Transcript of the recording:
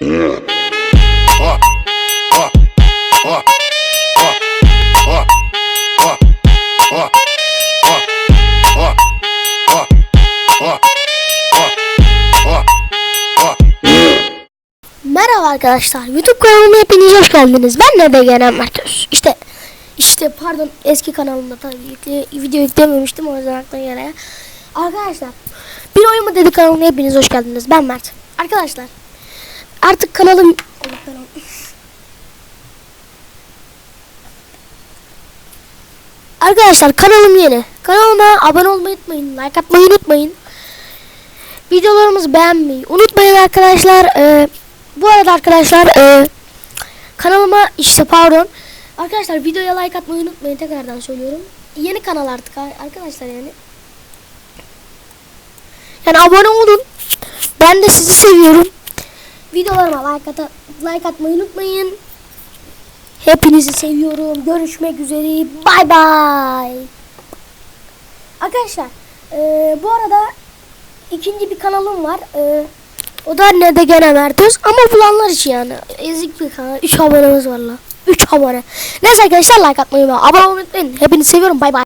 Merhaba arkadaşlar. YouTube kanalıma hepiniz hoş geldiniz. Ben de Degenen Mertöz. İşte işte pardon eski kanalımda tabii yükle, video yüklememiştim o yüzden aklıma gene. Arkadaşlar bir oyun mu dedi kanalına hepiniz hoş geldiniz. Ben Mert. Arkadaşlar artık kanalım. Arkadaşlar kanalım yeni. Kanalıma abone olmayı unutmayın. Like atmayı unutmayın. Videolarımızı beğenmeyi unutmayın arkadaşlar. Ee, bu arada arkadaşlar e, kanalıma işte pardon. Arkadaşlar videoya like atmayı unutmayın tekrardan söylüyorum. Yeni kanal artık ar- arkadaşlar yani. Yani abone olun. Ben de sizi seviyorum. Videolarıma like, ata- like atmayı unutmayın. Hepinizi seviyorum. Görüşmek üzere. Bay bay. Arkadaşlar e, bu arada ikinci bir kanalım var. E, o da ne de gene Mertöz ama bulanlar için yani. Ezik bir kanal. 3 abonemiz var la. 3 abone. Neyse arkadaşlar like atmayı ve abone olmayı unutmayın. Hepinizi seviyorum. Bay bay.